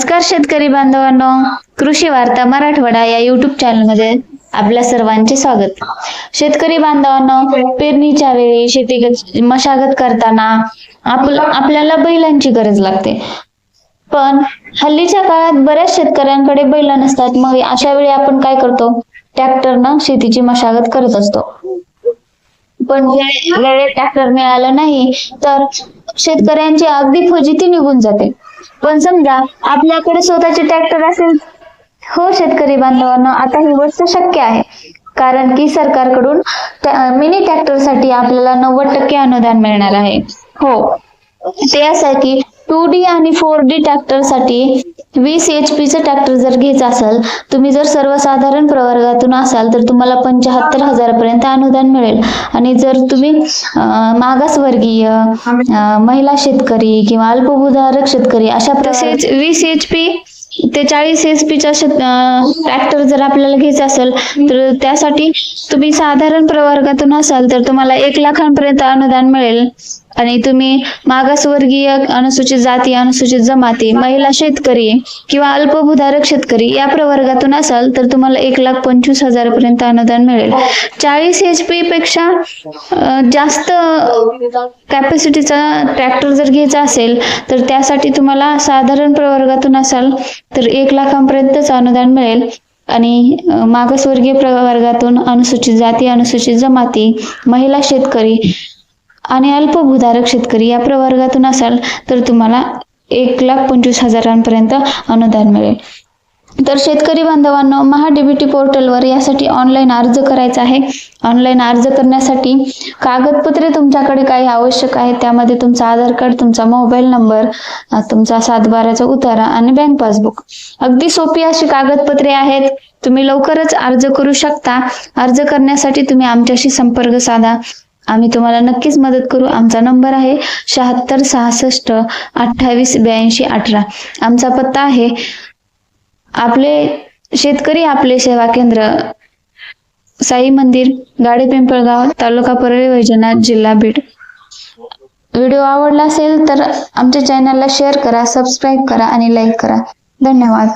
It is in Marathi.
शेतकरी बांधवांनो कृषी वार्ता मराठवाडा या युट्यूब चॅनलमध्ये आपल्या सर्वांचे स्वागत. शेतकरी बांधवांनो पेरणीच्या वेळी शेती मशागत करताना आपल्याला बैलांची गरज लागते. पण हल्लीच्या काळात बऱ्याच शेतकऱ्यांकडे बैल नसतात मग अशा वेळी आपण काय करतो? ट्रॅक्टरनं शेतीची मशागत करत असतो. पण वेळेत ट्रॅक्टर मिळालं नाही तर शेतकऱ्यांची अगदी फजिती निघून जाते. पण समजा आपल्याकडे स्वतःचे ट्रॅक्टर असेल हो शेतकरी बांधवांना आता ही गोष्ट शक्य आहे. कारण की सरकारकडून मिनी ट्रॅक्टरसाठी आपल्याला नव्वद टक्के अनुदान मिळणार आहे. हो. ते असं आहे की टू डी आणि फोर डी ट्रॅक्टरसाठी वीस एच चं ट्रॅक्टर जर घ्यायचं असेल तुम्ही जर सर्वसाधारण प्रवर्गातून असाल तर तुम्हाला पंच्याहत्तर हजारापर्यंत अनुदान मिळेल. आणि जर तुम्ही मागासवर्गीय महिला शेतकरी किंवा अल्पभूधारक शेतकरी अशा तसेच वीस एच पी ते चाळीस एच पीचा ट्रॅक्टर जर आपल्याला घ्यायचा असेल तर त्यासाठी तुम्ही साधारण प्रवर्गातून असाल तर तुम्हाला एक लाखांपर्यंत अनुदान मिळेल. आणि तुम्ही मागासवर्गीय अनुसूचित जाती अनुसूचित जमाती महिला शेतकरी किंवा अल्पभूधारक शेतकरी या प्रवर्गातून असाल तर तुम्हाला एक लाख पंचवीस हजारापर्यंत अनुदान मिळेल. चाळीस एच पी पेक्षा जास्त कॅपॅसिटीचा ट्रॅक्टर जर घ्यायचा असेल तर त्यासाठी तुम्हाला साधारण प्रवर्गातून असाल तर एक लाखांपर्यंतच अनुदान मिळेल. आणि मागसवर्गीय मागासवर्गीय प्रवर्गातून अनुसूचित जाती अनुसूचित जमाती महिला शेतकरी आणि अल्पभूधारक शेतकरी या प्रवर्गातून असाल तर तुम्हाला एक लाख पंचवीस हजारांपर्यंत अनुदान मिळेल. तर शेतकरी बांधवांनो महाडीबीटी पोर्टलवर यासाठी ऑनलाईन अर्ज करायचा आहे. ऑनलाईन अर्ज करण्यासाठी कागदपत्रे तुमच्याकडे काही आवश्यक आहे त्यामध्ये तुमचा आधार कार्ड तुमचा मोबाईल नंबर तुमचा सातबाराचा उतारा आणि बँक पासबुक. अगदी सोपी अशी कागदपत्रे आहेत. तुम्ही लवकरच अर्ज करू शकता. अर्ज करण्यासाठी तुम्ही आमच्याशी संपर्क साधा. आम्ही तुम्हाला नक्कीच मदत करू. आमचा नंबर आहे शहात्तर सहासष्ट अठ्ठावीस ब्याऐंशी अठरा. आमचा पत्ता आहे आपले शेतकरी आपले सेवा केंद्र साई मंदिर गाडे पिंपळगाव तालुका परळी वैजनाथ जिल्हा बीड. व्हिडिओ आवडला असेल तर आमच्या चॅनलला शेअर करा सबस्क्राईब करा आणि लाईक करा. धन्यवाद.